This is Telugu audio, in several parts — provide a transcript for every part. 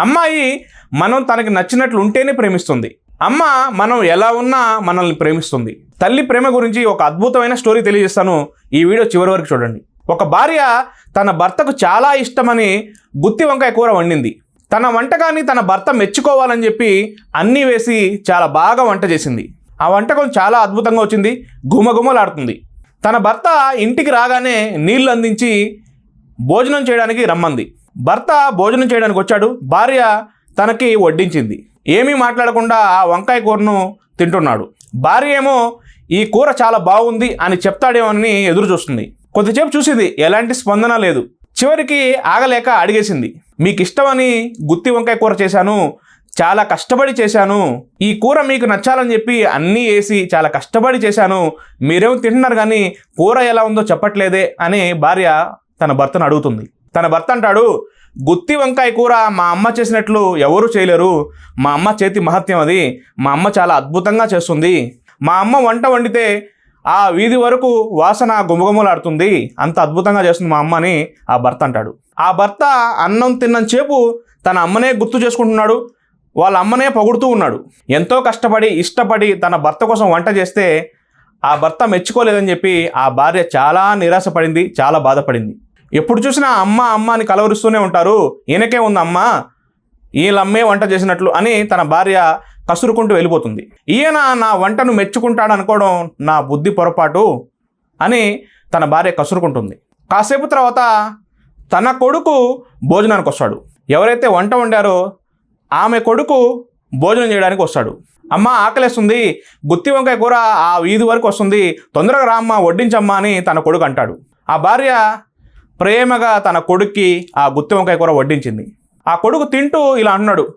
అమ్మాయి మనం తనకి నచ్చినట్లు ఉంటేనే ప్రేమిస్తుంది. అమ్మ మనం ఎలా ఉన్నా మనల్ని ప్రేమిస్తుంది. తల్లి ప్రేమ గురించి ఒక అద్భుతమైన స్టోరీ తెలియజేస్తాను. ఈ వీడియో చివరి వరకు చూడండి. ఒక భార్య తన భర్తకు చాలా ఇష్టమని గుత్తి వంకాయ కూర వండింది. తన వంటకాన్ని తన భర్త మెచ్చుకోవాలని చెప్పి అన్నీ వేసి చాలా బాగా వంట చేసింది. ఆ వంటకం చాలా అద్భుతంగా వచ్చింది. గుమగుమలాడుతుంది తన భర్త ఇంటికి రాగానే నీళ్ళు అందించి భోజనం చేయడానికి రమ్మంది. భర్త భోజనం చేయడానికి వచ్చాడు. భార్య తనకి వడ్డించింది. ఏమీ మాట్లాడకుండా ఆ వంకాయ కూరను తింటున్నాడు. భార్య ఏమో ఈ కూర చాలా బాగుంది అని చెప్తాడేమోనని ఎదురు చూస్తుంది. కొద్దిసేపు చూసింది ఎలాంటి స్పందన లేదు. చివరికి ఆగలేక అడిగేసింది మీకు ఇష్టమని గుత్తి వంకాయ కూర చేశాను చాలా కష్టపడి చేశాను. ఈ కూర మీకు నచ్చాలని చెప్పి అన్నీ వేసి చాలా కష్టపడి చేశాను. మీరేమో తింటున్నారు కానీ కూర ఎలా ఉందో చెప్పట్లేదే అని భార్య తన భర్తను అడుగుతుంది. తన భర్త అంటాడు గుత్తి వంకాయ కూర మా అమ్మ చేసినట్లు ఎవరు చేయలేరు. మా అమ్మ చేతి మహత్యం అది. మా అమ్మ చాలా అద్భుతంగా చేస్తుంది. మా అమ్మ వంట వండితే ఆ వీధి వరకు వాసన గుమగుమలాడుతుంది. అంత అద్భుతంగా చేస్తుంది మా అమ్మ అని ఆ భర్త అంటాడు. ఆ భర్త అన్నం తిన్నంతసేపు తన అమ్మనే గుర్తు చేసుకుంటున్నాడు. వాళ్ళ అమ్మనే పొగుడుతూ ఉన్నాడు. ఎంతో కష్టపడి ఇష్టపడి తన భర్త కోసం వంట చేస్తే ఆ భర్త మెచ్చుకోలేదని చెప్పి ఆ భార్య చాలా నిరాశపడింది చాలా బాధపడింది. ఎప్పుడు చూసినా అమ్మ అమ్మ అని కలవరిస్తూనే ఉంటారు. ఈయనకే ఉంది వీళ్ళమ్మే వంట చేసినట్లు అని తన భార్య కసురుకుంటూ వెళ్ళిపోతుంది. ఈయన నా వంటను మెచ్చుకుంటాడు అనుకోవడం నా బుద్ధి పొరపాటు అని తన భార్య కసురుకుంటుంది. కాసేపు తర్వాత తన కొడుకు భోజనానికి వస్తాడు. ఎవరైతే వంట వండారో ఆమె కొడుకు భోజనం చేయడానికి వస్తాడు. అమ్మ ఆకలేస్తుంది గుత్తి వంకాయ కూర ఆ వీధి వరకు వస్తుంది తొందరగా రామ్మ వడ్డించమ్మా అని తన కొడుకు అంటాడు. ఆ భార్య ప్రేమగా తన కొడుక్కి ఆ గుత్తి వంకాయ కూర వడ్డించింది. ఆ కొడుకు తింటూ ఇలా అంటున్నాడు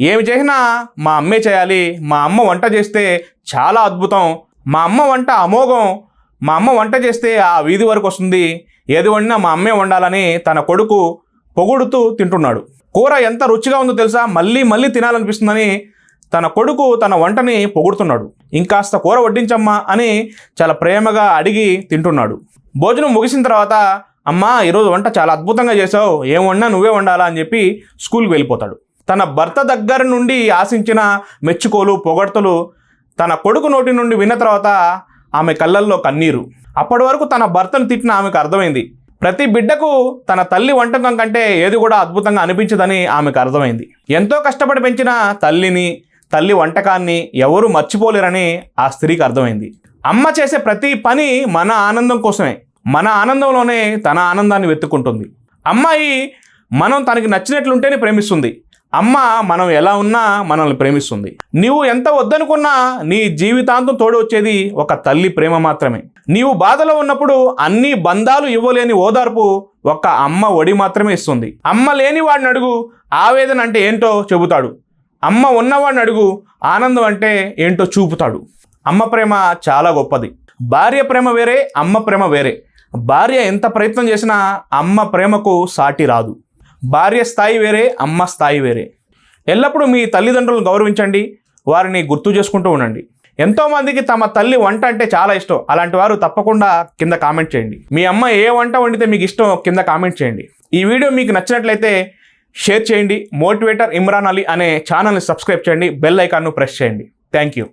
ఏమి చేసినా మా అమ్మే చేయాలి. మా అమ్మ వంట చేస్తే చాలా అద్భుతం. మా అమ్మ వంట అమోఘం. మా అమ్మ వంట చేస్తే ఆ వీధి వరకు వస్తుంది. ఏది వండినా మా అమ్మే వండాలని తన కొడుకు పొగుడుతూ తింటున్నాడు. కూర ఎంత రుచిగా ఉందో తెలుసా? మళ్ళీ మళ్ళీ తినాలనిపిస్తుందని తన కొడుకు తన వంటని పొగుడుతున్నాడు. ఇంకాస్త కూర వడ్డించమ్మా అని చాలా ప్రేమగా అడిగి తింటున్నాడు. భోజనం ముగిసిన తర్వాత అమ్మా ఈరోజు వంట చాలా అద్భుతంగా చేసావు ఏం వండినా నువ్వే వండాలా అని చెప్పి స్కూల్కి వెళ్ళిపోతాడు. తన భర్త దగ్గర నుండి ఆశించిన మెచ్చుకోలు పొగడ్తలు తన కొడుకు నోటి నుండి విన్న తర్వాత ఆమె కళ్ళల్లో కన్నీరు. అప్పటి వరకు తన భర్తను తిట్టిన ఆమెకు అర్థమైంది. ప్రతి బిడ్డకు తన తల్లి వంటకం కంటే ఏది కూడా అద్భుతంగా అనిపించదని ఆమెకు అర్థమైంది. ఎంతో కష్టపడి పెంచిన తల్లిని తల్లి వంటకాన్ని ఎవరూ మర్చిపోలేరని ఆ స్త్రీకి అర్థమైంది. అమ్మ చేసే ప్రతి పని మన ఆనందం కోసమే. మన ఆనందంలోనే తన ఆనందాన్ని వెతుక్కుంటుంది. అమ్మాయి మనం తనకి నచ్చినట్లుంటేనే ప్రేమిస్తుంది. అమ్మ మనం ఎలా ఉన్నా మనల్ని ప్రేమిస్తుంది. నీవు ఎంత వద్దనుకున్నా నీ జీవితాంతం తోడు వచ్చేది ఒక తల్లి ప్రేమ మాత్రమే. నీవు బాధలో ఉన్నప్పుడు అన్ని బంధాలు ఇవ్వలేని ఓదార్పు ఒక్క అమ్మ ఒడి మాత్రమే ఇస్తుంది. అమ్మ లేని వాడిని అడుగు ఆవేదన అంటే ఏంటో చెబుతాడు. అమ్మ ఉన్నవాడిని అడుగు ఆనందం అంటే ఏంటో చూపుతాడు. అమ్మ ప్రేమ చాలా గొప్పది. భార్య ప్రేమ వేరే అమ్మ ప్రేమ వేరే. భార్య ఎంత ప్రయత్నం చేసినా అమ్మ ప్రేమకు సాటి రాదు. భార్య స్థాయి వేరే అమ్మ స్థాయి వేరే. ఎల్లప్పుడూ మీ తల్లిదండ్రులను గౌరవించండి వారిని గుర్తు చేసుకుంటూ ఉండండి. ఎంతోమందికి తమ తల్లి వంట అంటే చాలా ఇష్టం. అలాంటి వారు తప్పకుండా కింద కామెంట్ చేయండి. మీ అమ్మ ఏ వంట వండితే మీకు ఇష్టం కింద కామెంట్ చేయండి. ఈ వీడియో మీకు నచ్చినట్లయితే షేర్ చేయండి. మోటివేటర్ ఇమ్రాన్ అలీ అనే ఛానల్ని సబ్స్క్రైబ్ చేయండి. బెల్ ఐకాన్ను ప్రెస్ చేయండి. Thank you.